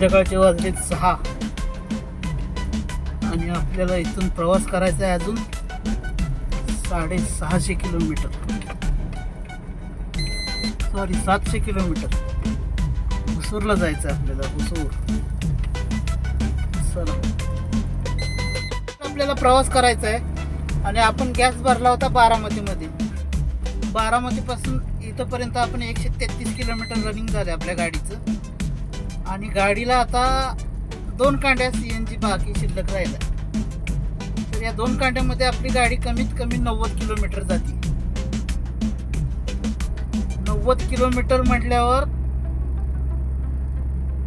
संध्याकाळचे वाजले सहा. आणि आपल्याला इथून प्रवास करायचा आहे अजून साडेसहाशे किलोमीटर. सॉरी सातशे किलोमीटर. हुसूरला जायचं आहे आपल्याला हुसूर. चला. आपल्याला प्रवास करायचा आहे आणि आपण गॅस भरला होता बारामतीमध्ये. बारामतीपासून इथंपर्यंत आपण एकशे तेहतीस किलोमीटर रनिंग झाले आपल्या गाडीचं. आणि गाडीला आता दोन कांड्या सी एन जी बाकी शिल्लक राहिल्या. तर या दोन कांड्यामध्ये आपली गाडी कमीत कमी नव्वद किलोमीटर जाते. नव्वद किलोमीटर म्हटल्यावर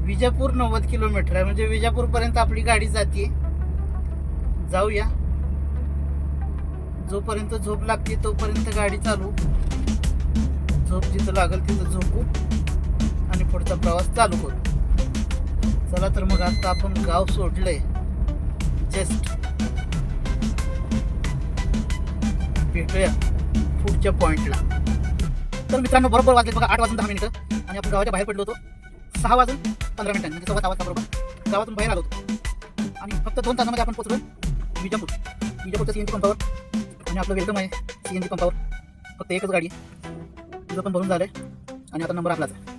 विजापूर नव्वद किलोमीटर आहे. म्हणजे विजापूरपर्यंत आपली गाडी जाते. जाऊया. जोपर्यंत झोप लागते तोपर्यंत गाडी चालू. झोप जिथं लागेल तिथं झोपू. आणि पुढचा प्रवास चालू करू. चला तर मग आता आपण गाव सोडलंय. जस्ट भेटूया पुढच्या पॉइंटला तर मित्रांनो बरोबर वाजले बघा आठ वाजून दहा मिनिटं. आणि आपण गावाच्या बाहेर पडलो होतो. सहा वाजून पंधरा मिनिटांनी म्हणजे सव्वा सहा बरोबर. गावातून बाहेर आलो होतो. आणि फक्त दोन तासामध्ये आपण पोचलो विजापूर. विजापूरच्या सी एन जी पंपावर. आणि आपलं वेलकम आहे सी एन जी पंपावर. फक्त एकच गाडी आहे. तिथं पण भरून झालं आहे आणि आता नंबर आपलाच आहे.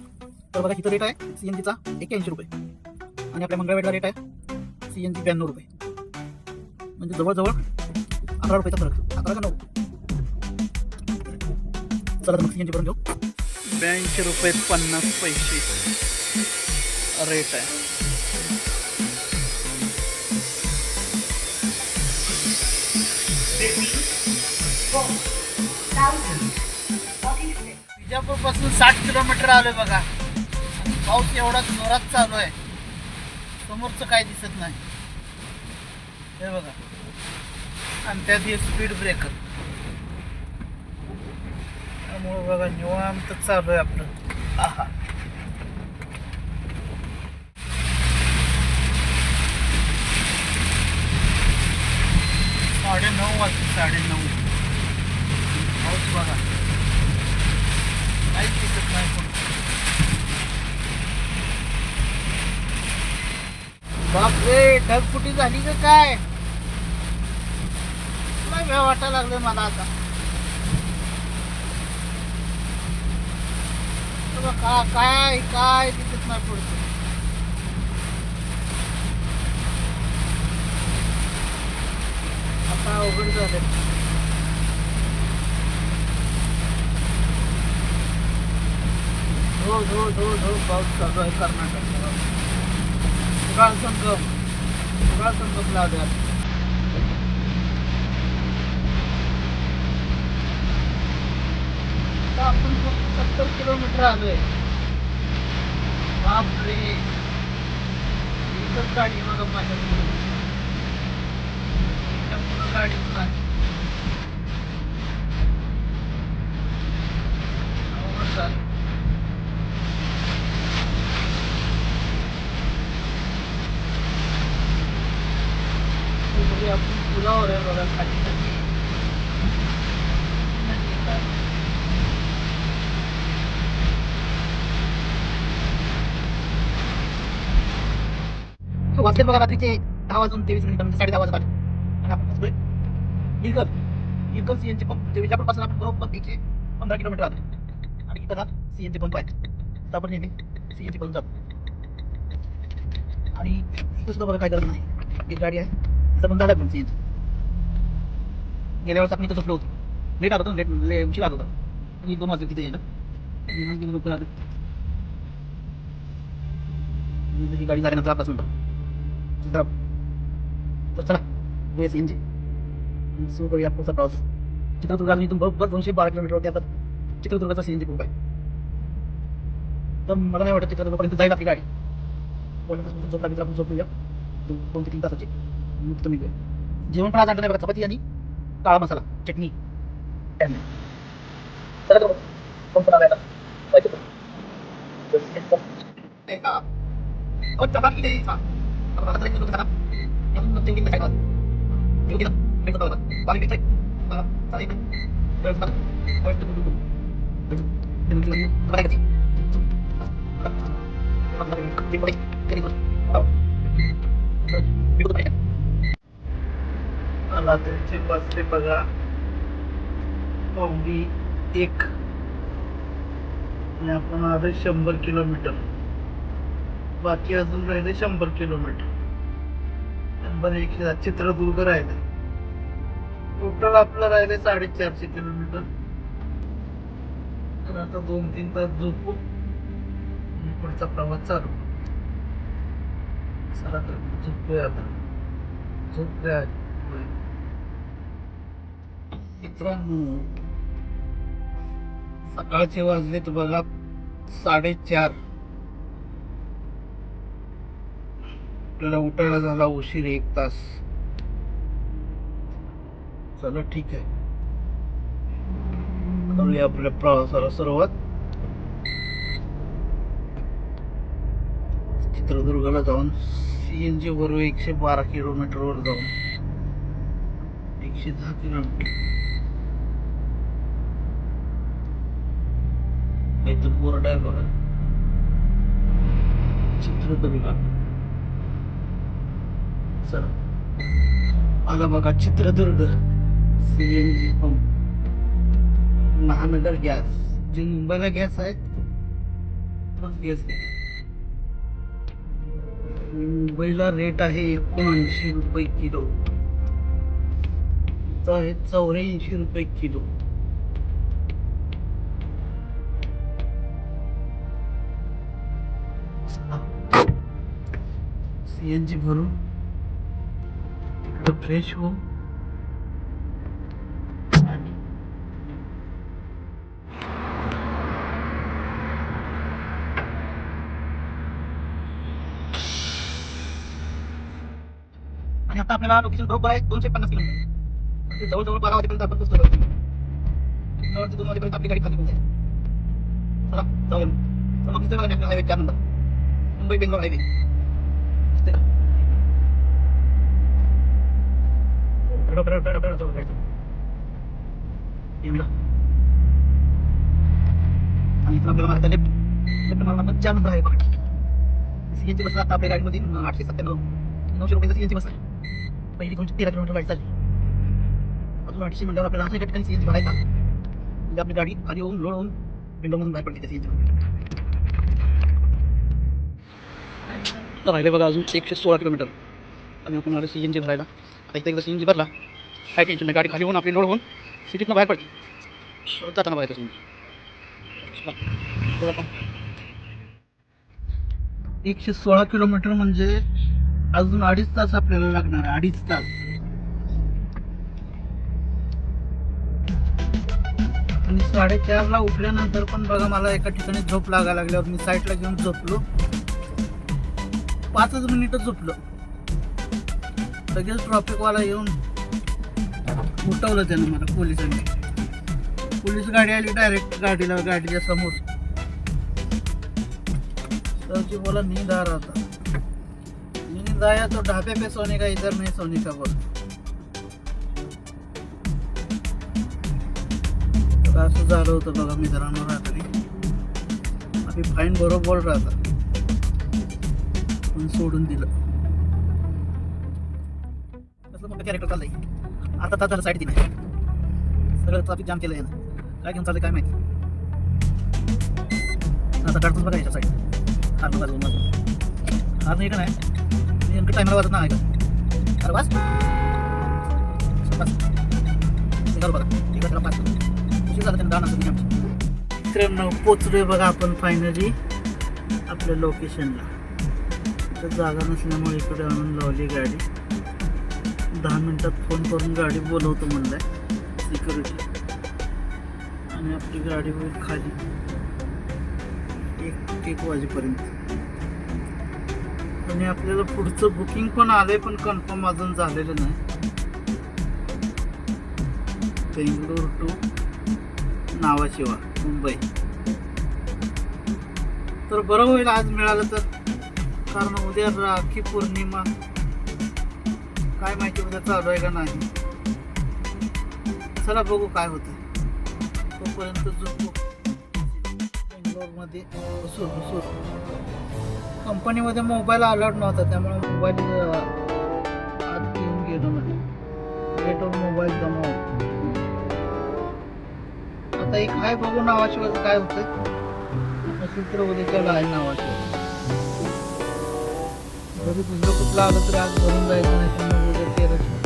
तर बघा किती रेट आहे सी एन जीचा एक्क्याऐंशी रुपये. आणि आपल्या मंगळवेढला रेट आहे सी एन जी ब्याण्णव रुपये. म्हणजे जवळजवळ अकरा रुपयाचा फरक. अकरा का नऊ? चला तर मग सी एन जी भरून घेऊ. ब्याऐंशी रुपये पन्नास पैसे रेट आहे. विजापूरपासून साठ किलोमीटर आलोय बघा. पाऊस एवढा जोरात चालू आहे. समोरचं काय दिसत नाही. हे बघा. आणि त्यात हे स्पीड ब्रेकर त्यामुळे बघा निवांत चालू आहे आपलं. आहा. साडे नऊ वाजले साडे नऊ पाऊस बघा. काहीच दिसत नाही पण बापरे ढगफुटी झाली का काय? काय वाटायला लागलं मला आता. काय का- काय काय दिसत नाही पुढचं. आता अवघड झालं धो धो धो धो पाऊस चालू आहे कर्नाटक उगाळ संगम उगाळ संगम लागला आपण फक्त सत्तर किलोमीटर आलोय. बापरे. एकच गाडी बघा माझ्या गाडी नाही. अवघड झालं. म्हणजे आपण पुलावर आहे बघा खाली खाली. वाजले बघा रात्रीचे दहा वाजून तेवीस मिनिट म्हणजे साडे दहा वाजता आणि आपण पोहोचलोय इलकर इलकर पंप ते विजापूरपासून आपण बरोबर इथे पंधरा किलोमीटर आले आणि इथं ना सीएनचे पंप आहे तर आपण नेहमी सीएनचे पंप जातो आणि इथं सुद्धा बघा काय करत नाही एक गाडी आहे पण सीएनजी गेल्या वेळेस आपण इथं झोपलो होतो लेट आलो होतो लेट उशीर आलो होता आणि दोन वाजले तिथे गेलो ही गाडी झाल्यानंतर आपला सुद्धा तर चला वेळ सी एन जी सुरू करूया पुढचा प्रवास चित्रदुर्गात इथून बरोबर दोनशे बारा किलोमीटरवरती आता चित्रदुर्गाचा सी एन जी आहे तर मला नाही वाटत चित्रदुर्गापर्यंत जाईल आपली गाडी कोणापासून झोप लागली तर आपण झोपूया दोन ते तीन तासाची मग तुम्ही जेवण पण आज आणलं नाही बघा चपाती आणि काळा मसाला चटणी टॅमॅ. चला लातूरची बसते बघा. अवघी एक. आणि आपण आलं शंभर किलोमीटर. बाकी अजून राहिले शंभर किलोमीटर. शंभर एक चित्रदुर्ग राहिले. टोटल आपलं राहिले साडेचारशे किलोमीटर. तर आता दोन तीन तास झोपू. आणि पुढचा प्रवास चालू. चला तर झोपूया आता. झोपूया. मित्रांनो सकाळचे वाजलेत बघा साडेचार. आपल्याला उठायला झाला उशीर एक तास. चला ठीक आहे. करूया आपल्या प्रवासाला सुरुवात. चित्रदुर्गला जाऊन सीएनजी वर एकशे बारा किलोमीटर वर जाऊन. एकशे दहा किलोमीटर. इथं बोर्ड आहे बघा. चित्रदुर्ग चला. आला बघा Chitradurga CNG pump Mahanagar gas. जे मुंबईला गॅस आहेत गॅस मुंबईला रेट आहे एकोणऐंशी रुपये किलो. इथं आहे चौऱ्याऐंशी रुपये किलो. सी एन जी भरून इकडं फ्रेश हो आणि आता आपल्याला लोकेशन बरोबर आहे दोनशे पन्नास किलोमीटर. म्हणजे जवळजवळ बारा वाजेपर्यंत आपण पोहोचलो आहोत. दोन वाजेपर्यंत आपली गाडी खाली पोहोचेल. चला जाऊया. मग तिथे बघा हायवे चार नंबर. मुंबई बेंगलोर हायवे आणि इथं आपल्याला मारता लेफ्ट लेफ्ट मारला चार नंबर आहे सीएनजी बसला आता आपल्या गाडीमध्ये आठशे सत्त्याण्णव नऊशे रुपयाचं सीएनजी बसला पहिली दोनशे तेरा किलोमीटर गाडी चालली अजून आठशे म्हणल्यावर आपल्याला असं एका ठिकाणी सीएनजी भरायचा म्हणजे आपली गाडी खाली होऊन लोड होऊन विंडोमधून बाहेर पडली त्या सीएनजी राहिले बघा अजून एकशे सोळा किलोमीटर. आणि आपण आलो सी एन जी भरायला. आता एकदा एकदा सी एन जी भरला काय टेन्शन नाही गाडी खाली होऊन आपली लोड होऊन सिटीतनं बाहेर पडते जाताना बाहेर सी एकशे सोळा किलोमीटर म्हणजे अजून अडीच तास आपल्याला लागणार अडीच तास. आणि साडेचारला उठल्यानंतर पण बघा मला एका ठिकाणी झोप लागायला लागल्यावर मी साईडला घेऊन झोपलो. पाचच मिनिटं झोपलो लगेच ट्रॉफिकवाला येऊन उठवलं त्यानं मला पोलिसांनी. पोलीस गाडी आली डायरेक्ट गाडीला गाडीच्या समोर. सरची बोला नींद आ रहा था नींद आया तो ढाबे पे सोने का इधर नहीं सोने का बोल. तर असं झालं होतं बघा मित्रांनो रात्री. आम्ही फाईन बरोबर राहता. म्हणून सोडून दिलं. कसलं मोठं कॅरेक्टर चाललंय. आता तास झालं साईड दिली सगळं ट्रॅफिक जाम केलं यानं. काय घेऊन चाललंय काय माहिती? आता काढतोच बघा याच्या साईड हार वाजवून वाजवून हार नाही का नाही? मी नेमकं टायमाला वाजत नाही का? अरे वाज बस. निघालो बघा. इकडे त्याला पाच उशीर झाला त्यांना दहा नसतं मित्रांनो पोचलोय बघा आपण फायनली आपल्या लोकेशनला इथं जागा नसल्यामुळे इकडे आणून लावली गाडी. दहा मिनटात फोन करून गाडी बोलवतो म्हणलं सिक्युरिटी आणि आपली गाडी होईल खाली. एक एक वाजेपर्यंत. आणि आपल्याला पुढचं बुकिंग पण आलंय पण कन्फर्म अजून झालेलं नाही. बेंगलोर टू नावाशिवा मुंबई. तर बरं होईल आज मिळालं तर. कारण उद्या राखी पौर्णिमा. काय माहिती उद्या चालू आहे का नाही. चला बघू काय होतं. तोपर्यंत झोपू. बेंगलोरमध्ये सुरू सुरू कंपनीमध्ये मोबाईल अलर्ट नव्हता त्यामुळे मोबाईल आत घेऊन गेलो नाही. गेटवर मोबाईल जमा आता एक हाय बघू नावाशिवाय काय होतं नसेल तर उद्याच्याला आहे नावाशिवाय. तरी तुझं कुठला लागलं तरी आज भरून जायचं नाही शंभर वगैरे तेराशे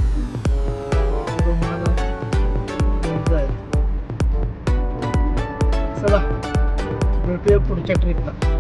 चला भेटूया पुढच्या ट्रिपला